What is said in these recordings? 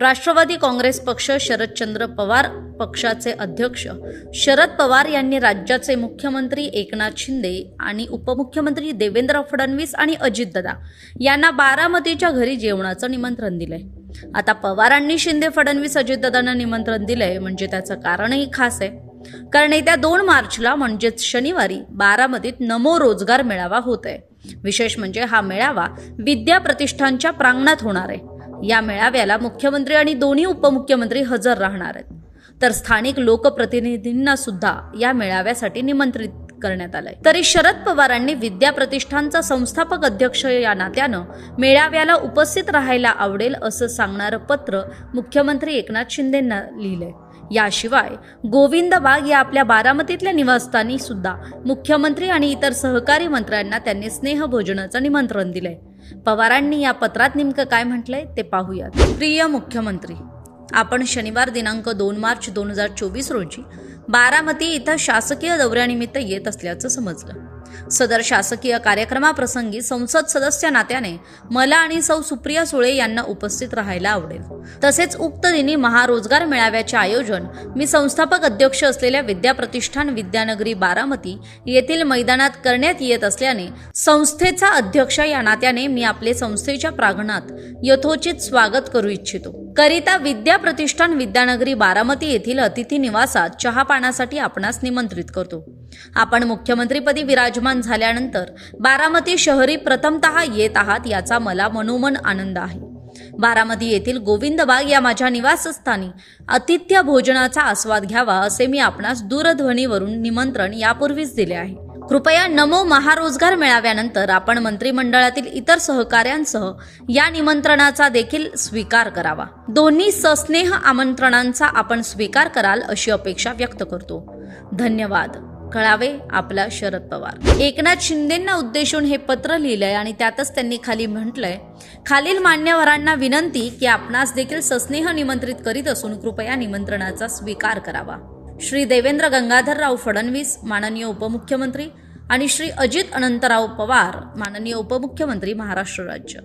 राष्ट्रवादी काँग्रेस पक्ष शरदचंद्र पवार पक्षाचे अध्यक्ष. शरद पवार यांनी राज्याचे मुख्यमंत्री एकनाथ शिंदे आणि उपमुख्यमंत्री देवेंद्र फडणवीस आणि अजितदादा यांना बारामतीच्या घरी जेवणाचं निमंत्रण दिलंय. आता पवारांनी शिंदे फडणवीस अजितदादांना निमंत्रण दिलंय म्हणजे त्याचं कारणही खास आहे. कारण येत्या दोन मार्चला म्हणजेच शनिवारी बारामतीत नमो रोजगार मेळावा होत आहे विशेष म्हणजे हा मेळावा विद्या प्रतिष्ठानच्या प्रांगणात होणार आहे. या मेळाव्याला मुख्यमंत्री आणि दोन्ही उपमुख्यमंत्री हजर राहणार आहेत. तर स्थानिक लोकप्रतिनिधींना सुद्धा या मेळाव्यासाठी निमंत्रित करण्यात आलंय. तरी शरद पवारांनी विद्या प्रतिष्ठानचा संस्थापक अध्यक्ष या नात्यानं मेळाव्याला उपस्थित राहायला आवडेल असं सांगणारं पत्र मुख्यमंत्री एकनाथ शिंदेंना लिहिलंय. याशिवाय गोविंद बाग या आपल्या बारामतीतल्या निवासस्थानी सुद्धा मुख्यमंत्री आणि इतर सहकारी मंत्र्यांना त्यांनी स्नेहभोजनाचं निमंत्रण दिलंय. पवारांनी या पत्रात नेमकं काय म्हटलंय ते पाहूयात. प्रिय मुख्यमंत्री आपण शनिवार दिनांक दोन मार्च दोन हजार चोवीस रोजी बारामती इथं शासकीय दौऱ्यानिमित्त येत असल्याचं समजलं. सदर शासकीय कार्यक्रमाप्रसंगी संसद सदस्य नात्याने मला आणि सौ सुप्रिया सुळे यांना उपस्थित राहायला आवडेल. तसेच उक्त दिनी महारोजगार मेळाव्याचे आयोजन मी संस्थापक अध्यक्ष असलेल्या विद्या प्रतिष्ठान विद्यानगरी बारामती येथील मैदानात करण्यात येत असल्याने संस्थेचा अध्यक्ष या नात्याने मी आपले संस्थेच्या प्रांगणात यथोचित स्वागत करू इच्छितो. करिता विद्या प्रतिष्ठान विद्यानगरी बारामती येथील अतिथी निवासात चहा पाण्यासाठी आपणास निमंत्रित करतो. आपण मुख्यमंत्रीपदी विराज विराजमान झाल्यानंतर बारामती शहरी प्रथमतः येत आहात याचा मला मनोमन आनंद आहे. बारामती येथील गोविंद बाग या माझ्या निवासस्थानी आतिथ्य भोजनाचा आस्वाद घ्यावा असे मी आपणास दूरध्वनीवरून निमंत्रण यापूर्वीच दिले आहे. कृपया नमो महारोजगार मेळाव्यानंतर आपण मंत्रिमंडळातील इतर सहकाऱ्यांसह या निमंत्रणाचा देखील स्वीकार करावा. दोन्ही सस्नेह आमंत्रणांचा आपण स्वीकार कराल अशी अपेक्षा व्यक्त करतो. धन्यवाद. कळावे आपला शरद पवार. एकनाथ शिंदेंना उद्देशून हे पत्र लिहिलंय आणि त्यातच त्यांनी खाली म्हटलंय खालील मान्यवरांना विनंती की आपणास देखील सस्नेह निमंत्रित करीत असून कृपया निमंत्रणाचा स्वीकार करावा. श्री देवेंद्र गंगाधरराव फडणवीस माननीय उपमुख्यमंत्री आणि श्री अजित अनंतराव पवार माननीय उपमुख्यमंत्री महाराष्ट्र राज्य.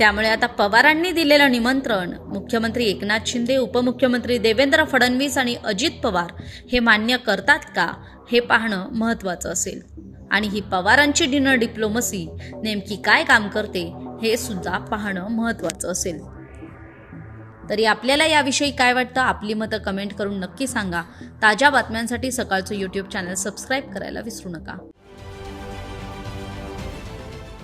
त्यामुळे आता पवारांनी दिलेलं निमंत्रण मुख्यमंत्री एकनाथ शिंदे उपमुख्यमंत्री देवेंद्र फडणवीस आणि अजित पवार हे मान्य करतात का हे पाहणं महत्त्वाचं असेल. आणि ही पवारांची डिनर डिप्लोमसी नेमकी काय काम करते हे सुद्धा पाहणं महत्त्वाचं असेल. तरी आपल्याला याविषयी काय वाटतं आपली मतं कमेंट करून नक्की सांगा. ताज्या बातम्यांसाठी सकाळचं यूट्यूब चॅनल सबस्क्राईब करायला विसरू नका.